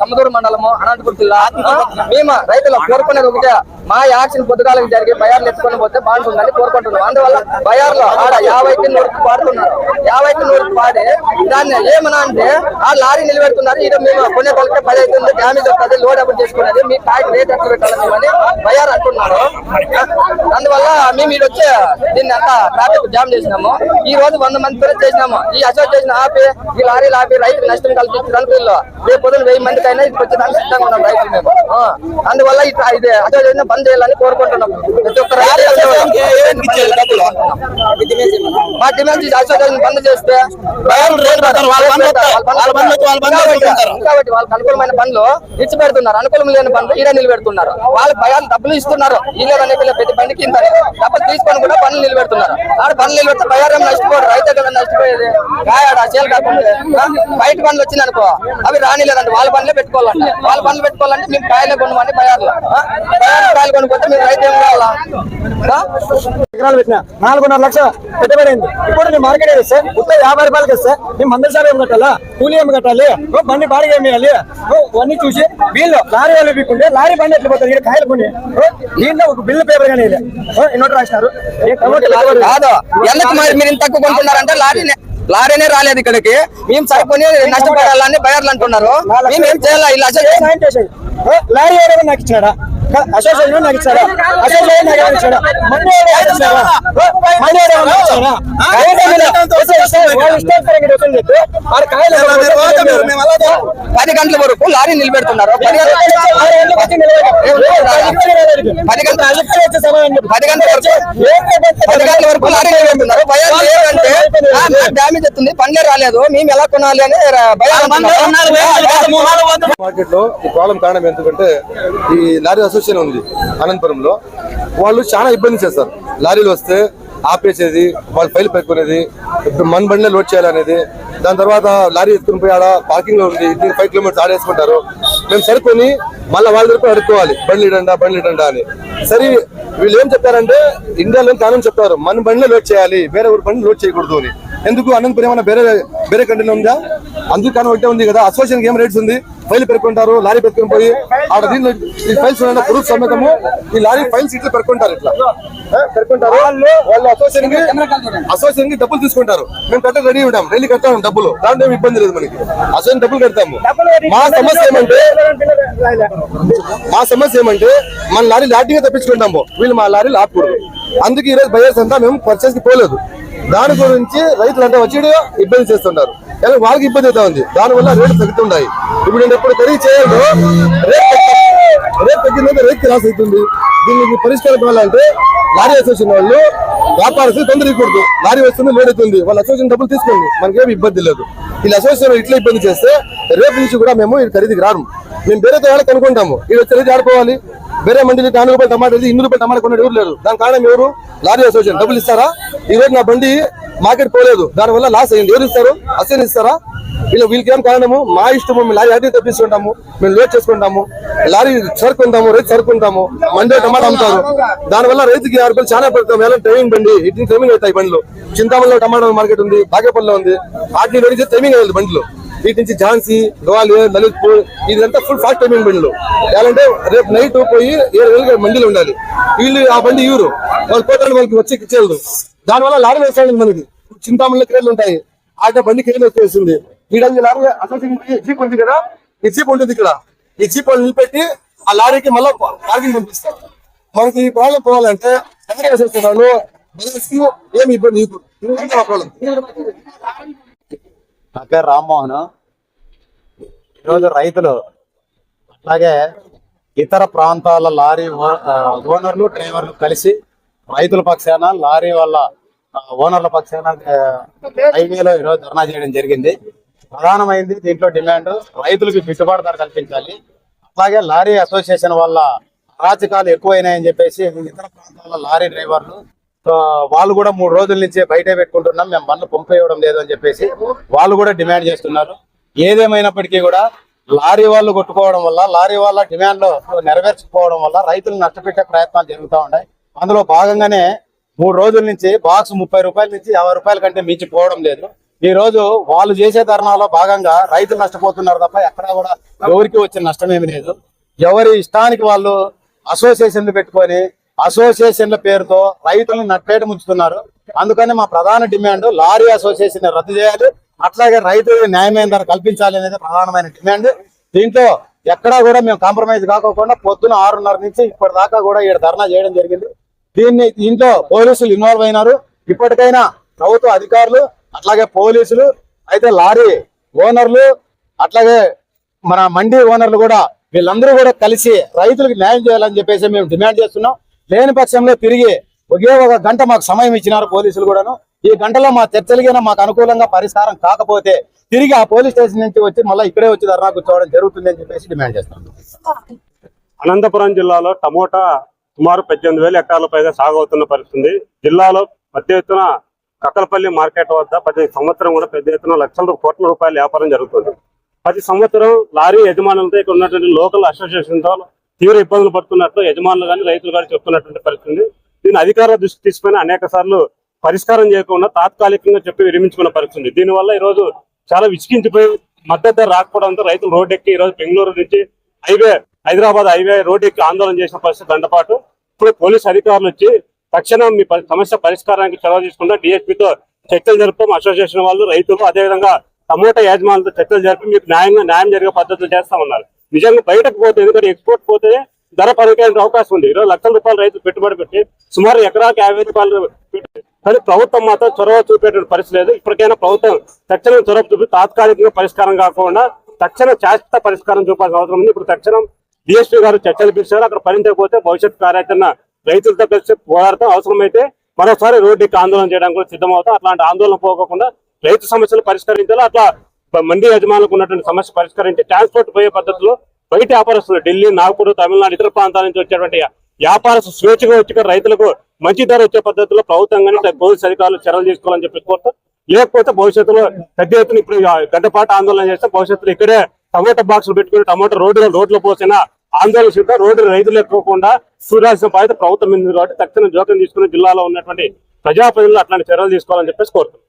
కమ్మదూరు మండలము అనంతపురం జిల్లా మేము రైతులు కోరుకునేది ఒకటే మా యాక్షన్ పొద్దుగాలకు జరిగే బయార్లు ఎత్తుకొని పోతే బాగుంటుందని కోరుకుంటున్నాం. అందువల్ల బయార్లో ఆడ యాభైకి నూరుకు పాడుతున్నారు యాభైకి నూరుకు పాడి దాన్ని ఏమన్నా అంటే ఆ లారీ నిలబెడుతున్నారు. ఇది మేము కొనే కొలకే పది అవుతుంది. డ్యామేజ్ వస్తుంది లోడ్ అప్ చేసుకునేది మీ కాయకి రేట్ ఎట్లా పెట్టాలని బయార్ అంటున్నారు. అందువల్ల మేము ఇది వచ్చి దీన్ని అంతా ట్రాఫిక్ జామ్ చేసినాము. ఈ రోజు వంద మంది పిల్లలు చేసినాము. ఈ అసోసియేషన్ ఆపి ఈ లారీలు ఆపి రైతులు నష్టం కల్పించడానికి వీళ్ళు రేపు పొద్దున వెయ్యి మందికైనా ఇది వచ్చేదానికి సిద్ధంగా ఉన్నాం రైతులు మేము. అందువల్ల ఇది అసోసియేషన్ బంద్ చేయాలని కోరుకుంటున్నాం. ప్రతి ఒక్క రైతు మా డిమాండ్ అసోసియేషన్ బంద్ చేస్తే కాబట్టి- వాళ్ళకి అనుకూలమైన పనులు ఇచ్చి పెడుతున్నారు అనుకూలం లేని పనులు ఈడ నిలబెడుతున్నారు. వాళ్ళ భయాలు డబ్బులు ఇస్తున్నారు. ఈలో అనే ప్రతి బండికి ఇంత డబ్బులు తీసుకొని కూడా పనులు నిలబెడుతున్నారు. ఆడ పనులు నిలబెడితే బయారం నష్టపోరు రైతు కదా నష్టపోయేది. కాయాడ చేలు కాకుండా? బయట పనులు వచ్చింది అనుకో అవి రానిలేదంటే. వాళ్ళ పనులే పెట్టుకోవాలంటే. వాళ్ళ పనులు పెట్టుకోవాలంటే మేము కాయలే కొనమని? బయార్లు కాయలు కొనుక్కుంటే మీరు రైతు ఏం కావాలా? ఆ? ఎకరాలు పెట్టిన. నాలుగున్నర లక్ష పెట్టుబడి అయింది ఇప్పుడు నేను మార్కెట్ వేస్తే మొత్తం యాభై రూపాయలకి ఇస్తే. మేము మందసారి ఏం కట్టాలా? కూలి ఏం కట్టాలి? ఓ బండి బాడిగ ఏమి వేయాలి అన్ని చూసి వీళ్ళు లారీ వాళ్ళు పీక్కుంటే లారీ బండి ఎట్లా పోతారు ఇక్కడ కాయలు కొని ఓ, దీంట్లో ఒక బిల్లు పేపర్ కానీ ఇన్నోటి రాసినారు. ఏ టమాటా పెట్టుబడి. కాదు. ఎందుకు మరి మీరు ఇంత తక్కువ కొంటున్నారంటే లారీనే లారీనే రాలేదు ఇక్కడికి. మేము సరిపోయి నష్టపడాలని బయర్లు అంటున్నారు. మేము ఏం చేయాలి ఇలా లారీ నాకు ఇచ్చాడా? కా- అసోసియేషన్ నాకు ఎవరు నాకు ఇచ్చాడా పది గంటల వరకు లారీ నిలబెడుతున్నారు. పది గంటల. పది గంటల వరకు పది గంటల వరకు లారీ నిలబెడుతున్నారు. భయం ఏంటంటే డ్యామేజ్ అవుతుంది పనులే రాలేదు. మేము ఎలా కొనాలి అని భయం మార్కెట్లో ఈ ప్రాబ్లం కారణం ఎందుకంటే ఈ లారీ అసోసియేషన్ ఉంది అనంతపురంలో. వాళ్ళు చాలా ఇబ్బంది చేస్తారు. లారీలు వస్తే ఆపేసేది వాళ్ళు ఫైల్ పెట్టుకునేది ఇప్పుడు మన బండిలో లోడ్ చేయాలనేది. దాని తర్వాత లారీ ఎత్తుకుని పోయి ఆడ పార్కింగ్లో ఉంది ఇది ఫైవ్ కిలోమీటర్స్ ఆడేసుకుంటారు. మేము సరికొని మళ్ళీ వాళ్ళ దగ్గర అడుక్కోవాలి. బండ్లు ఇడండా బండ్లు ఇడండా అని. సరే వీళ్ళు ఏం చెప్పారంటే ఇండియాలో కారణం చెప్తారు మన బండిలో లోడ్ చేయాలి వేరే ఊరి బండి లోడ్ చేయకూడదు అని. ఎందుకు అనంతపురం ఏమైనా వేరే వేరే కంట్రీలో ఉందా? అందుకు కానీ ఒకటే ఉంది కదా అసోసియేషన్ ఏం రేట్స్ ఉంది ఫైల్ పెట్టుకుంటారు లారీ పెట్టుకుని పోయి ఆడ దీంట్లో ఈ ఫైల్స్ ప్రూఫ్ సమేతము ఈ లారీ ఫైల్స్ ఇట్లా పెట్టుకుంటారు ఇట్లా. పెట్టుకుంటారు? వాళ్ళు అసోసియేషన్కి అసోసియేషన్కి డబ్బులు తీసుకుంటారు. మేము కట్ట రెడీ ఉంటాం రెడీ కట్టాము డబ్బులు దాంట్లో ఏమి ఇబ్బంది లేదు మనకి. అసోసియేషన్ డబ్బులు కడతాము. మా సమస్య ఏమంటే మా సమస్య ఏమంటే మన లారీ లాటిగా తప్పించుకుంటాము వీళ్ళు మా లారీలు ఆపకూడదు. అందుకే ఈ రోజు బయర్స్ అంతా మేము పర్చేస్కి పోలేదు. దాని గురించి రైతులంతా వచ్చి ఇబ్బంది చేస్తున్నారు కానీ వాళ్ళకి ఇబ్బంది అవుతా ఉంది. దాని వల్ల రేట్లు తగ్గుతున్నాయి. ఇప్పుడు నేను ఎప్పుడు ఖరీదు చేయను రేట్ రేట్ తగ్గిందంటే రైతుకి రాసి అవుతుంది. దీనికి పరిష్కారం కావాలంటే లారీ అసోసియేషన్ వాళ్ళు వ్యాపారస్తులు తొందర ఇవ్వకూడదు. లారీ వస్తుంది లోడ్ అవుతుంది వాళ్ళ అసోసియేషన్ డబ్బులు తీసుకోండి. మనకేమి ఇబ్బంది లేదు. వీళ్ళ అసోసియేషన్ ఇట్లా ఇబ్బంది చేస్తే రేపు నుంచి కూడా మేము ఈ ఖరీదుకి రాము మేము వేరే తేడా కనుక్కుంటాము. ఇది వచ్చి ఖరీదు ఆడుకోవాలి. వేరే మందిని నాలుగు రూపాయలు టమాటా ఇన్ని రూపాయలు టమాటా కొన్నాడు ఎవరు లేరు దాని కారణం ఎవరు? లారీ అసోసియేషన్ డబ్బులు ఇస్తారా? ఈ రోజు నా బండి మార్కెట్ పోలేదు. దాని వల్ల లాస్ అయింది. ఎవరు ఇస్తారు? అసలు ఇస్తారా? వీళ్ళు వీళ్ళకి ఏం కారణము? మా ఇష్టము మేము లారీ అదే తప్పించుకుంటాము. మేము లోడ్ చేసుకుంటాము. లారీ సరుకుంటాము రైతు సరుకుంటాము. మండే టమాటా అమ్ముతారు. దానివల్ల రైతుకి ఆరు రూపాయలు చాలా పెడతాం. ఎలా? టైమింగ్ బండి. ఇటు టైమింగ్ అవుతాయి బండ్లు. చింతామణిలో టమాటా మార్కెట్ ఉంది బాగేపల్లిలో ఉంది. వాటిని వెలిగితే టైమింగ్ అయ్యింది బండ్లు. వీటి నుంచి ఝాన్సీ గ్వాలియర్ లలిత్పూర్ ఇదంతా ఫుల్ ఫాస్ట్ టైమింగ్ బండ్లు. ఎలాంటే రేపు నైట్ పోయి ఏడు వేలు మండిలో ఉండాలి. వీళ్ళు ఆ బండి ఇవ్వరు. వాళ్ళు పోతాడు వాళ్ళకి వచ్చి ఇచ్చేళ్ళు దానివల్ల లారీ వేస్తాడు మనకి. చింతామణిలో క్రేర్లు ఉంటాయి. ఆ బండి క్రేర్లు వచ్చేసింది. వీడని లారీ అసలు జీప్ ఉంది కదా ఈ జీప్ ఉంటుంది ఇక్కడ. ఈ జీప్ నిలబెట్టి ఆ లారీకి మళ్ళీ పార్కింగ్ పంపిస్తారు. మనకి ఈ ప్రాబ్లం పోవాలంటే ఎక్కడ వేసేస్తున్నాను ఏమి ఇబ్బంది? నీకు. నా పేరు రామ్మోహన్. ఈరోజు రైతులు అలాగే ఇతర ప్రాంతాల లారీ ఓనర్లు డ్రైవర్లు కలిసి రైతుల పక్షాన లారీ వాళ్ళ ఓనర్ల పక్షాన హైవేలో ఈరోజు ధర్నా చేయడం జరిగింది. ప్రధానమైంది దీంట్లో డిమాండ్ రైతులకు గిట్టుబాటు ధర కల్పించాలి. అలాగే లారీ అసోసియేషన్ వల్ల అరాచకాలు ఎక్కువైనాయని చెప్పేసి ఇతర ప్రాంతాల లారీ డ్రైవర్లు వాళ్ళు కూడా మూడు రోజుల నుంచి బయటే పెట్టుకుంటున్నాం. మేము బండ్లు పంపేయడం లేదు అని చెప్పేసి వాళ్ళు కూడా డిమాండ్ చేస్తున్నారు. ఏదేమైనప్పటికీ కూడా లారీ వాళ్ళు కొట్టుకోవడం వల్ల లారీ వాళ్ళ డిమాండ్లు నెరవేర్చకపోవడం వల్ల రైతులు నష్టపెట్టే ప్రయత్నాలు జరుగుతూ ఉన్నాయి. అందులో భాగంగానే మూడు రోజుల నుంచి బాక్స్ ముప్పై రూపాయల నుంచి యాభై రూపాయల కంటే మించి పోవడం లేదు. ఈ రోజు వాళ్ళు చేసే ధర్నాలో భాగంగా రైతులు నష్టపోతున్నారు తప్ప ఎక్కడా కూడా ఎవరికి వచ్చిన నష్టమేమి లేదు. ఎవరి ఇష్టానికి వాళ్ళు అసోసియేషన్లు పెట్టుకొని అసోసియేషన్ల పేరుతో రైతులను నట్టేట ముంచుతున్నారు. అందుకని మా ప్రధాన డిమాండ్ లారీ అసోసియేషన్ రద్దు చేయాలి. అట్లాగే రైతులకు న్యాయమైన ధర కల్పించాలి అనేది ప్రధానమైన డిమాండ్. దీంట్లో ఎక్కడా కూడా మేము కాంప్రమైజ్ కాకోకుండా పొద్దున ఆరున్నర నుంచి ఇప్పటిదాకా కూడా ఈడ ధర్నా చేయడం జరిగింది. దీన్ని దీంట్లో పోలీసులు ఇన్వాల్వ్ అయినారు. ఇప్పటికైనా ప్రభుత్వ అధికారులు అట్లాగే పోలీసులు అయితే లారీ ఓనర్లు అట్లాగే మన మండీ ఓనర్లు కూడా వీళ్ళందరూ కూడా కలిసి రైతులకు న్యాయం చేయాలని చెప్పేసి మేము డిమాండ్ చేస్తున్నాం. లేని పక్షంలో తిరిగి ఒకే ఒక గంట మాకు సమయం ఇచ్చినారు పోలీసులు కూడాను. ఈ గంటలో మా చర్చలకైనా మాకు అనుకూలంగా పరిష్కారం కాకపోతే తిరిగి ఆ పోలీస్ స్టేషన్ నుంచి వచ్చి మళ్ళీ ఇక్కడే వచ్చి ధర్నా కూర్చోవడం జరుగుతుంది అని చెప్పేసి డిమాండ్ చేస్తున్నాం అనంతపురం జిల్లాలో టమోటా సుమారు పద్దెనిమిది వేల ఎకరాల పైగా సాగు అవుతున్న పరిస్థితి జిల్లాలో పెద్ద ఎత్తున కక్కలపల్లి మార్కెట్ వద్ద ప్రతి సంవత్సరం కూడా పెద్ద ఎత్తున లక్షల కోట్ల రూపాయల వ్యాపారం జరుగుతుంది. ప్రతి సంవత్సరం లారీ యజమానులతో ఇక్కడ ఉన్నటువంటి లోకల్ అసోసియేషన్తో తీవ్ర ఇబ్బందులు పడుతున్నట్లు యజమానులు కానీ రైతులు కానీ చెప్తున్నటువంటి పరిస్థితి దీని అధికార దృష్టి తీసుకుని అనేక సార్లు పరిష్కారం చేయకుండా తాత్కాలికంగా చెప్పి విరమించుకున్న పరిస్థితి దీనివల్ల ఈ రోజు చాలా విసిగించిపోయి మద్దతు ధర రాకపోవడంతో రైతులు రోడ్ ఎక్కి ఈ రోజు బెంగళూరు నుంచి హైవే హైదరాబాద్ హైవే రోడ్ ఎక్కి ఆందోళన చేసిన పరిస్థితి దండపాటు ఇప్పుడు పోలీస్ అధికారులు వచ్చి తక్షణం మీ పరి- సమస్య పరిష్కారానికి చొరవ తీసుకుంటా డిఎస్పీతో చర్చలు జరుపుతాం. అసోసియేషన్ వాళ్ళు రైతులు అదేవిధంగా టమోటా యాజమానులతో చర్చలు జరిపి మీకు న్యాయంగా న్యాయం జరిగే పద్ధతులు చేస్తా ఉన్నారు. నిజంగా బయటకు పోతే ఎందుకంటే ఎక్స్పోర్ట్ పోతే ధర పలికే అవకాశం ఉంది. ఇరవై లక్షల రూపాయలు రైతులు పెట్టుబడి పెట్టి సుమారు ఎకరాకి యాభై రూపాయలు పెట్టి కానీ ప్రభుత్వం మాత్రం చొరవ చూపేటువంటి పరిస్థితి లేదు. ఇప్పటికైనా ప్రభుత్వం తక్షణం చొరవ చూపి తాత్కాలికంగా పరిష్కారం కాకుండా తక్షణ శాశ్వత పరిష్కారం చూపాల్సిన అవసరం ఉంది. ఇప్పుడు తక్షణం డిఎస్పీ గారు చర్చలు పిలిచారు. అక్కడ పనిచేయకపోతే భవిష్యత్ కార్యాచరణ రైతులతో కలిసి పోరాడతాం అవసరమైతే మరోసారి రోడ్డుకి ఆందోళన చేయడానికి కూడా సిద్ధమవుతాం. అట్లాంటి ఆందోళన పోకుండా రైతు సమస్యలు పరిష్కరించాలి? అట్లా మండి యజమానులకు ఉన్నటువంటి సమస్య పరిష్కరించి ట్రాన్స్పోర్ట్ పోయే పద్ధతిలో బయట వ్యాపారస్తులు ఢిల్లీ నాగపూర్ తమిళనాడు ఇతర ప్రాంతాల నుంచి వచ్చేటువంటి వ్యాపారస్తు స్వేచ్ఛగా వచ్చి రైతులకు మంచి ధర వచ్చే పద్ధతిలో ప్రభుత్వం కానీ పోలీసు అధికారులు చర్యలు తీసుకోవాలని చెప్పి కోరుతాం లేకపోతే భవిష్యత్తులో పెద్ద ఎత్తున ఇప్పుడు గంటపాటు ఆందోళన చేస్తే భవిష్యత్తులో ఇక్కడే టమోటా బాక్సులు పెట్టుకుని టమాటో రోడ్డు రోడ్లో పోసిన ఆందోళన సిద్ధం రోడ్డు రైతులు ఎక్కువకుండా చూడాల్సిన బాధ్యత ప్రభుత్వం ఉంది కాబట్టి తక్షణ జోక్యం తీసుకుని జిల్లాలో ఉన్నటువంటి ప్రజాప్రతినిధులు అట్లాంటి చర్యలు తీసుకోవాలని చెప్పేసి కోరుతున్నాం.